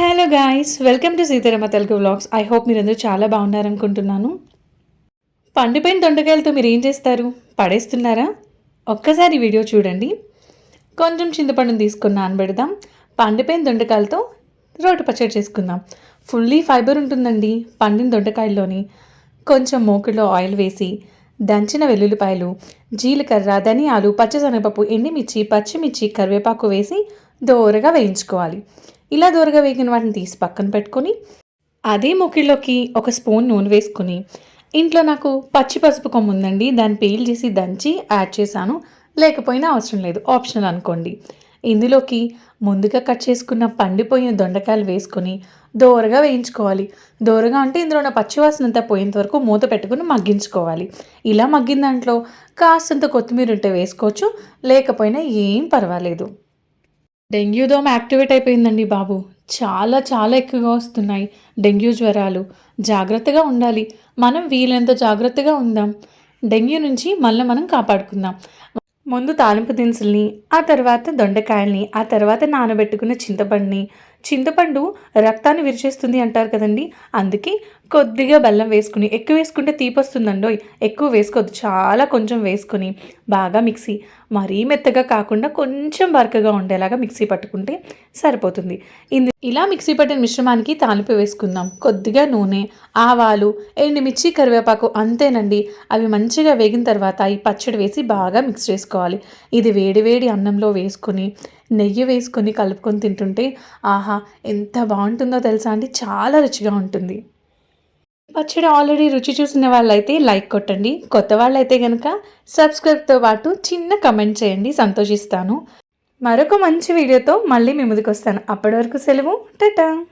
Hello guys welcome to Seetharama Telugu vlogs. I hope మీరందరూ చాలా బాగున్నారనుకుంటున్నాను. పండిపోయిన దొండకాయలతో మీరు ఏం చేస్తారు? పడేస్తున్నారా? ఒక్కసారి వీడియో చూడండి. కొంచెం చింతపండుని తీసుకొని నానబెడదాం. పండిపోయిన దొండకాయలతో రోటి పచ్చడి చేసుకుందాం. ఫుల్లీ ఫైబర్ ఉంటుందండి పండిన దొండకాయల్లోని. కొంచెం మూకులో ఆయిల్ వేసి దంచిన వెల్లుల్లిపాయలు జీలకర్ర ధనియాలు పచ్చశనగపప్పు ఎండిమిర్చి పచ్చిమిర్చి కరివేపాకు వేసి దోరగా వేయించుకోవాలి. ఇలా దోరగా వేగిన వాటిని తీసి పక్కన పెట్టుకొని అదే ముకిలోకి ఒక స్పూన్ నూనె వేసుకుని ఇంట్లో నాకు పచ్చి పసుపు కొమ్ము ఉందండి దాన్ని పీల్ చేసి దంచి యాడ్ చేశాను. లేకపోయినా అవసరం లేదు ఆప్షనల్ అనుకోండి. ఇందులోకి ముందుగా కట్ చేసుకున్న పండిపోయిన దొండకాయలు వేసుకొని దోరగా వేయించుకోవాలి. దోరగా అంటే ఇందులో ఉన్న పచ్చివాసన అంతా పోయేంత వరకు మూత పెట్టుకుని మగ్గించుకోవాలి. ఇలా మగ్గిన దాంట్లో కాస్తంత కొత్తిమీర ఉంటే వేసుకోవచ్చు లేకపోయినా ఏం పర్వాలేదు. డెంగ్యూ దోమ యాక్టివేట్ అయిపోయిందండి బాబు. చాలా చాలా ఎక్కువగా వస్తున్నాయి డెంగ్యూ జ్వరాలు. జాగ్రత్తగా ఉండాలి. మనం వీలైనంత జాగ్రత్తగా ఉందాం. డెంగ్యూ నుంచి మళ్ళీ మనం కాపాడుకుందాం. ముందు తాలింపు దినుసుల్ని ఆ తర్వాత దొండకాయల్ని ఆ తర్వాత నానబెట్టుకున్న చింతపండుని చింతపండు రక్తాన్ని విరిచేస్తుంది అంటారు కదండి. అందుకే కొద్దిగా బెల్లం వేసుకుని ఎక్కువ వేసుకుంటే తీపి ఎక్కువ వేసుకోవద్దు చాలా కొంచెం వేసుకొని బాగా మిక్సీ మరీ మెత్తగా కాకుండా కొంచెం బరకగా ఉండేలాగా మిక్సీ పట్టుకుంటే సరిపోతుంది. ఇందు ఇలా మిక్సీ పట్టిన మిశ్రమానికి తాలింపు వేసుకుందాం. కొద్దిగా నూనె ఆవాలు ఎండుమిర్చి కరివేపాకు అంతేనండి. అవి మంచిగా వేగిన తర్వాత ఈ పచ్చడి వేసి బాగా మిక్స్ చేసుకోవాలి. ఇది వేడి వేడి అన్నంలో వేసుకొని నెయ్యి వేసుకొని కలుపుకొని తింటుంటే ఆహా ఎంత బాగుంటుందో తెలుసా అండి? చాలా రుచిగా ఉంటుంది. పచ్చడి ఆల్రెడీ రుచి చూసిన వాళ్ళైతే లైక్ కొట్టండి. కొత్త వాళ్ళైతే కనుక సబ్స్క్రైబ్తో పాటు చిన్న కమెంట్ చేయండి. సంతోషిస్తాను. మరొక మంచి వీడియోతో మళ్ళీ మీ ముందుకు వస్తాను. అప్పటి వరకు సెలవు. టటా!